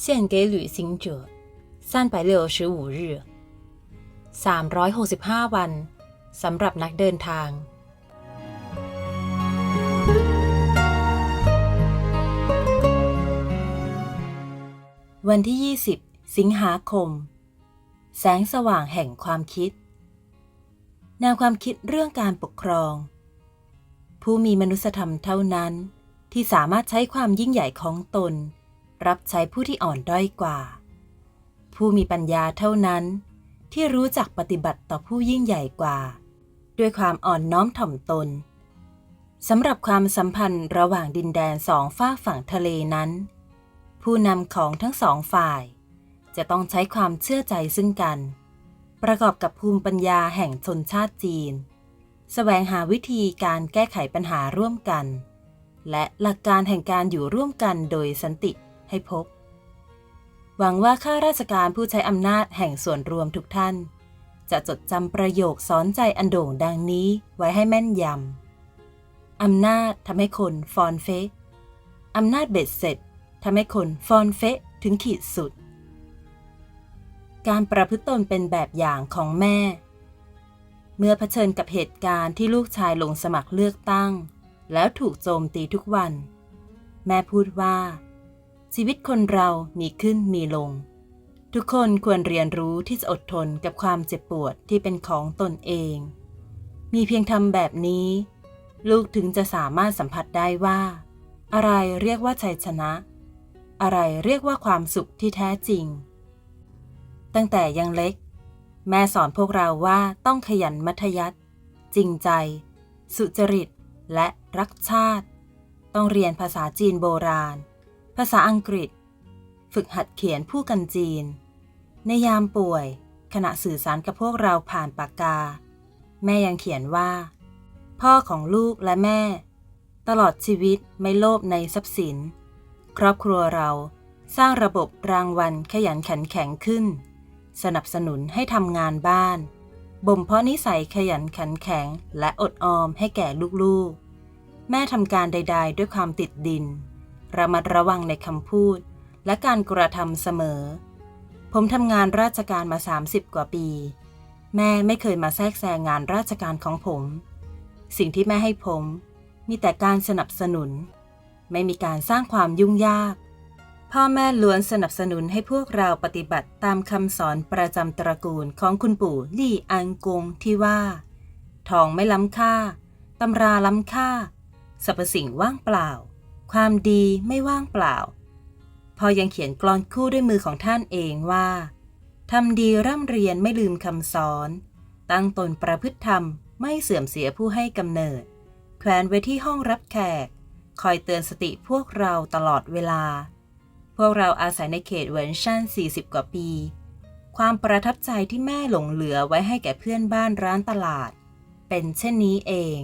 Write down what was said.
献给旅行者三百六十五日365 วันสำหรับนักเดินทาง วันที่ 20 สิงหาคม แสงสว่างแห่งความคิด แนวความคิดเรื่องการปกครอง ผู้มีมนุสธรรมเท่านั้น ที่สามารถใช้ความยิ่งใหญ่ของตน รับใช้ผู้ที่อ่อนด้อยกว่า ผู้มีปัญญาเท่านั้น ที่รู้จักปฏิบัติต่อผู้ยิ่งใหญ่กว่า ด้วยความอ่อนน้อมถ่อมตนสำหรับความสัมพันธ์ระหว่างดินแดนสองฝากฝั่งทะเลนั้น ผู้นำของทั้งสองฝ่าย จะต้องใช้ความเชื่อใจซึ่งกัน ประกอบกับภูมิปัญญาแห่งชนชาติจีนแสวงหาวิธีการแก้ไขปัญหาร่วมกัน และหลักการแห่งการอยู่ร่วมกันโดยสันติ ให้พบ หวังว่าข้าราชการผู้ใช้อำนาจแห่งส่วนรวมทุกท่าน จะจดจำประโยคสอนใจอันโด่งดังนี้ไว้ให้แม่นยำ อำนาจทำให้คนฟอนเฟะอำนาจเบ็ดเสร็จทำให้คนฟอนเฟะถึงขีดสุด การประพฤติตนเป็นแบบอย่างของแม่ เมื่อเผชิญกับเหตุการณ์ที่ลูกชายลงสมัครเลือกตั้ง แล้วถูกโจมตีทุกวัน แม่พูดว่า ชีวิตคนเรามีขึ้นมีลง ทุกคนควรเรียนรู้ที่จะอดทนกับความเจ็บปวดที่เป็นของตนเอง มีเพียงทำแบบนี้ ลูกถึงจะสามารถสัมผัสได้ว่า อะไรเรียกว่าชัยชนะ อะไรเรียกว่าความสุขที่แท้จริง ตั้งแต่ยังเล็ก แม่สอนพวกเราว่าต้องขยันมัธยัติจริงใจ สุจริต และรักชาติ ต้องเรียนภาษาจีนโบราณาษาอังกฤษ ฝึกหัดเขียนผู้กันจีน ในยามป่วย ขณะสื่อสารกับพวกเราผ่านปากกา แม่ยังเขียนว่า พ่อของลูกและแม่ ตลอดชีวิตไม่โลภในทรัพย์สิน ครอบครัวเราสร้างระบบรางวัลขยันขันแข็งขึ้น สนับสนุนให้ทำงานบ้านบ่มเพาะนิสัยขยันขันแข็งและอดออมให้แก่ลูกๆ แม่ทำการใด ๆ ด้วยความติดดิน ระมัดระวังในคำพูด และการกระทำเสมอ ผมทำงานราชการมา 30 กว่าปี แม่ไม่เคยมาแทรกแซงงานราชการของผม สิ่งที่แม่ให้ผม มีแต่การสนับสนุน ไม่มีการสร้างความยุ่งยาก พ่อแม่ล้วนสนับสนุนให้พวกเราปฏิบัติตามคำสอนประจำตระกูลของคุณปู่ลี่อังกงที่ว่า ทองไม่ล้ำค่าตำราล้ำค่าสรรพสิ่งว่างเปล่า ความดีไม่ว่างเปล่า พอยังเขียนกลอนคู่ด้วยมือของท่านเองว่าทำดีร่ำเรียนไม่ลืมคำสอน ตั้งตนประพฤติธรรมไม่เสื่อมเสียผู้ให้กำเนิด แขวนไว้ที่ห้องรับแขก คอยเตือนสติพวกเราตลอดเวลา พวกเราอาศัยในเขตเวนชั่น 40 กว่าปี ความประทับใจที่แม่หลงเหลือไว้ให้แก่เพื่อนบ้านร้านตลาด เป็นเช่นนี้เอง